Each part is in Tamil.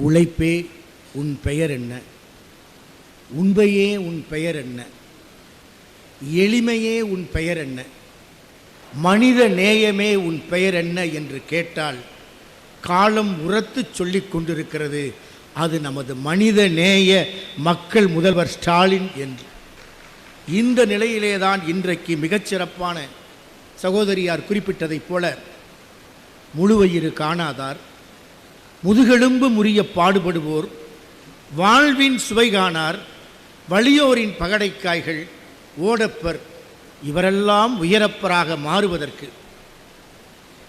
உழைப்பே உன் பெயர் என்ன? உண்மையே உன் பெயர் என்ன? எளிமையே உன் பெயர் என்ன? மனித நேயமே உன் பெயர் என்ன என்று கேட்டால் காலம் உரத்து சொல்லி கொண்டிருக்கிறது. அது நமது மனித நேய மக்கள் முதல்வர் ஸ்டாலின் என்று. இந்த நிலையிலே தான் இன்றைக்கு மிகச்சிறப்பான சகோதரியார் குறிப்பிட்டதைப் போல முழுவயிறு காணாதார். முதுகெலும்பு முறிய பாடுபடுவோர் வாழ்வின் சுவை காணார் வலியோரின் பகடைக்காய்கள் ஓடப்பர் இவரெல்லாம் உயரப்பராக மாறுவதற்கு.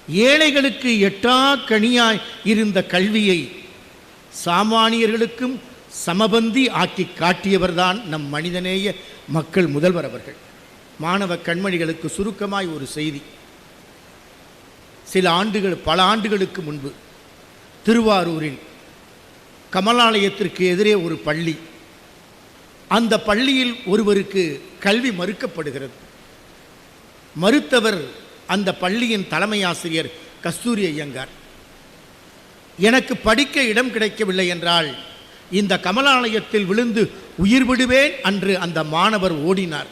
ஏழைகளுக்கு எட்டா கனியாய் இருந்த கல்வியை சாமானியர்களுக்கும் சமபந்தி ஆக்கி காட்டியவர்தான் நம் மனிதநேய மக்கள் முதல்வர் அவர்கள். மாணவ கண்மணிகளுக்கு சுருக்கமாய் ஒரு செய்தி. சில ஆண்டுகள் பல ஆண்டுகளுக்கு முன்பு திருவாரூரில் கமலாலயத்திற்கு எதிரே ஒரு பள்ளி. அந்த பள்ளியில் ஒருவருக்கு கல்வி மறுக்கப்படுகிறது. மறுத்தவர் அந்த பள்ளியின் தலைமை ஆசிரியர் கஸ்தூரி ஐயங்கார். எனக்கு படிக்க இடம் கிடைக்கவில்லை என்றால் இந்த கமலாலயத்தில் விழுந்து உயிர் விடுவேன் அன்று அந்த மாணவர் ஓடினார்.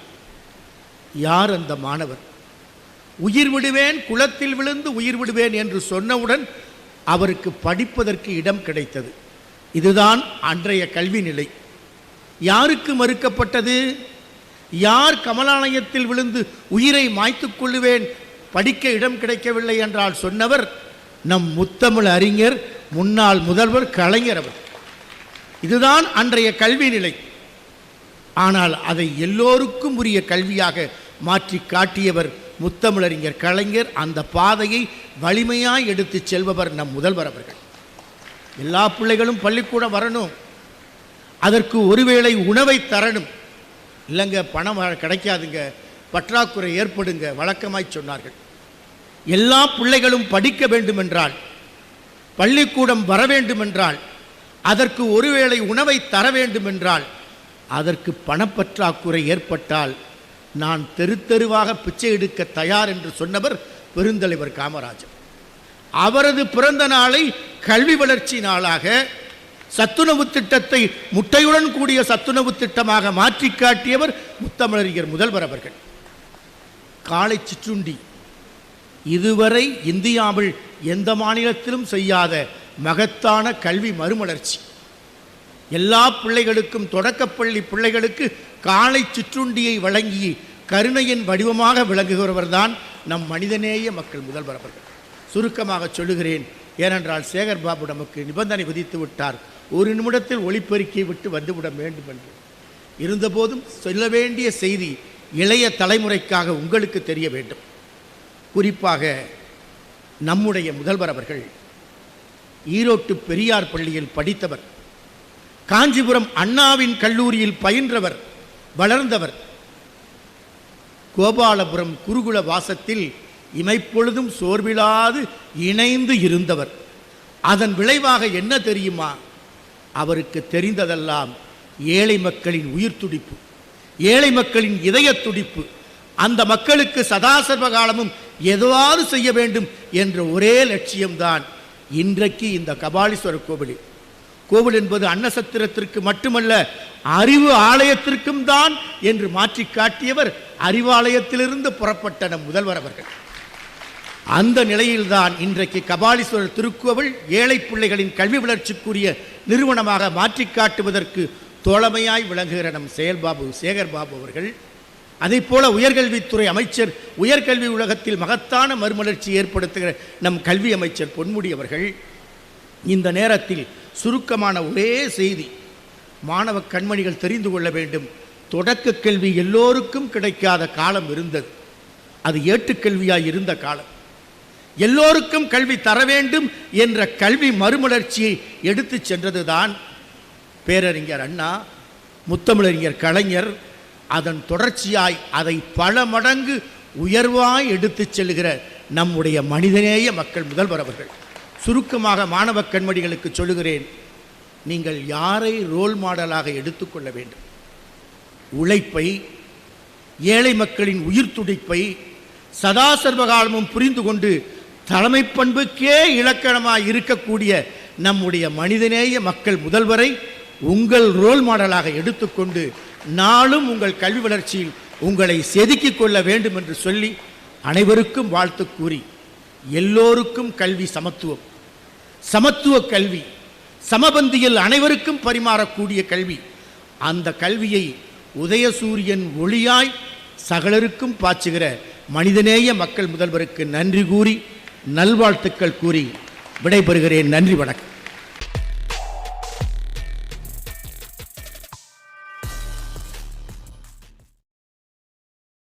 யார் அந்த மாணவர்? உயிர் விடுவேன் குளத்தில் விழுந்து உயிர் விடுவேன் என்று சொன்னவுடன் அவருக்கு படிப்பதற்கு இடம் கிடைத்தது. இதுதான் அன்றைய கல்வி நிலை. யாருக்கு மறுக்கப்பட்டது? யார் கமலாலயத்தில் விழுந்து உயிரை மாய்த்துக் கொள்ளுவேன்? படிக்க இடம் கிடைக்கவில்லை என்றால் சொன்னவர் நம் முத்தமிழ் அறிஞர் முன்னாள் முதல்வர் கலைஞர் அவர். இதுதான் அன்றைய கல்வி நிலை. ஆனால் அதை எல்லோருக்கும் உரிய கல்வியாக மாற்றி காட்டியவர் முத்தமிழறிஞர் கலைஞர் அந்த பாதையை வலிமையாக எடுத்துச் செல்பவர் நம் முதல்வர் அவர்கள். எல்லா பிள்ளைகளும் பள்ளிக்கூடம் வரணும். அதற்கு ஒருவேளை உணவை தரணும். இல்லைங்க பணம் கிடைக்காதுங்க. பற்றாக்குறை ஏற்படுங்க வழக்கமாய் சொன்னார்கள். எல்லா பிள்ளைகளும் படிக்க வேண்டுமென்றால் பள்ளிக்கூடம் வர வேண்டுமென்றால் அதற்கு ஒருவேளை உணவை தர வேண்டுமென்றால் அதற்கு பணப்பற்றாக்குறை ஏற்பட்டால் நான் தெரு தெருவாக பிச்சை எடுக்க தயார் என்று சொன்னவர் பெருந்தலைவர் காமராஜர். அவரது பிறந்த நாளை கல்வி வளர்ச்சி நாளாக சத்துணவு திட்டத்தை முட்டையுடன் கூடிய சத்துணவு திட்டமாக மாற்றி காட்டியவர் முத்தமிழறிஞர் முதல்வர் அவர்கள். காலை சிற்றுண்டி. இதுவரை இந்தியாவில் எந்த மாநிலத்திலும் செய்யாத மகத்தான கல்வி மறுமலர்ச்சி. எல்லா பிள்ளைகளுக்கும் தொடக்கப்பள்ளி பிள்ளைகளுக்கு காலை சிற்றுண்டியை வழங்கி கருணையின் வடிவமாக விளங்குகிறவர்தான் நம் மனிதநேய மக்கள் முதல்வர் அவர்கள் சுருக்கமாக சொல்லுகிறேன் ஏனென்றால் சேகர் பாபு நமக்கு நிபந்தனை விதித்து விட்டார். ஒரு நிமிடத்தில் ஒளிப்பெருக்கியை விட்டு வந்துவிட வேண்டும் என்று இருந்தபோதும் சொல்ல வேண்டிய செய்தி இளைய தலைமுறைக்காக உங்களுக்கு தெரிய வேண்டும். குறிப்பாக நம்முடைய முதல்வர் அவர்கள் ஈரோட்டு பெரியார் பள்ளியில் படித்தவர் காஞ்சிபுரம் அண்ணாவின் கல்லூரியில் பயின்றவர் வளர்ந்தவர். கோபாலபுரம் குருகுல வாசத்தில் இமைப்பொழுதும் சோர்விலாது இணைந்து இருந்தவர். அதன் விளைவாக என்ன தெரியுமா? அவருக்கு தெரிந்ததெல்லாம் ஏழை மக்களின் உயிர் துடிப்பு ஏழை மக்களின் இதய துடிப்பு. அந்த மக்களுக்கு சதாசர்வ காலமும் எதுவாறு செய்ய வேண்டும் என்ற ஒரே லட்சியம்தான் இன்றைக்கு இந்த கபாலீஸ்வரர் கோவிலில். கோவில் என்பது அன்னசத்திரத்திற்கு மட்டுமல்ல அறிவு ஆலயத்திற்கும் தான் என்று மாற்றி காட்டியவர் அறிவாலயத்திலிருந்து புறப்பட்ட நம் முதல்வர் அவர்கள். அந்த நிலையில்தான் இன்றைக்கு கபாலீஸ்வரர் திருக்கோவில் ஏழை பிள்ளைகளின் கல்வி வளர்ச்சிக்குரிய நிறுவனமாக மாற்றி காட்டுவதற்கு தோழமையாய் விளங்குகிற நம் செயல்பாபு சேகர் பாபு அவர்கள். அதே போல உயர்கல்வித்துறை அமைச்சர் உயர்கல்வி உலகத்தில் மகத்தான மறுமலர்ச்சி ஏற்படுத்துகிற நம் கல்வி அமைச்சர் பொன்முடி அவர்கள். இந்த நேரத்தில் சுருக்கமான ஒரே செய்தி. மாணவ கண்மணிகள் தெரிந்து கொள்ள வேண்டும். தொடக்க கல்வி எல்லோருக்கும் கிடைக்காத காலம் இருந்தது. அது ஏட்டுக்கல்வியாய் இருந்த காலம். எல்லோருக்கும் கல்வி தர வேண்டும் என்ற கல்வி மறுமலர்ச்சியை எடுத்து சென்றதுதான் பேரறிஞர் அண்ணா முத்தமிழறிஞர் கலைஞர் அதன் தொடர்ச்சியாய் அதை பல மடங்கு உயர்வாய் எடுத்துச் செல்கிற நம்முடைய மனிதநேய மக்கள் முதல்வர் அவர்கள். சுருக்கமாக மாணவ கண்மணிகளுக்கு சொல்லுகிறேன். நீங்கள் யாரை ரோல் மாடலாக எடுத்துக்கொள்ள வேண்டும்? உழைப்பை ஏழை மக்களின் உயிர் துடிப்பை சதா சர்வகாலமும் புரிந்து கொண்டு தலைமை பண்புக்கே இலக்கணமாய் இருக்கக்கூடிய நம்முடைய மனிதநேய மக்கள் முதல்வரை உங்கள் ரோல் மாடலாக எடுத்துக்கொண்டு நாளும் உங்கள் கல்வி வளர்ச்சியில் உங்களை செதுக்கிக் கொள்ள வேண்டும் என்று சொல்லி அனைவருக்கும் வாழ்த்து கூறி எல்லோருக்கும் கல்வி சமத்துவம். சமத்துவ கல்வி சமபந்தியில் அனைவருக்கும் பரிமாறக்கூடிய கல்வி. அந்த கல்வியை உதயசூரியன் ஒளியாய் சகலருக்கும் பாய்ச்சுகிற மனிதநேய மக்கள் முதல்வருக்கு நன்றி கூறி நல்வாழ்த்துக்கள் கூறி விடைபெறுகிறேன். நன்றி வணக்கம்.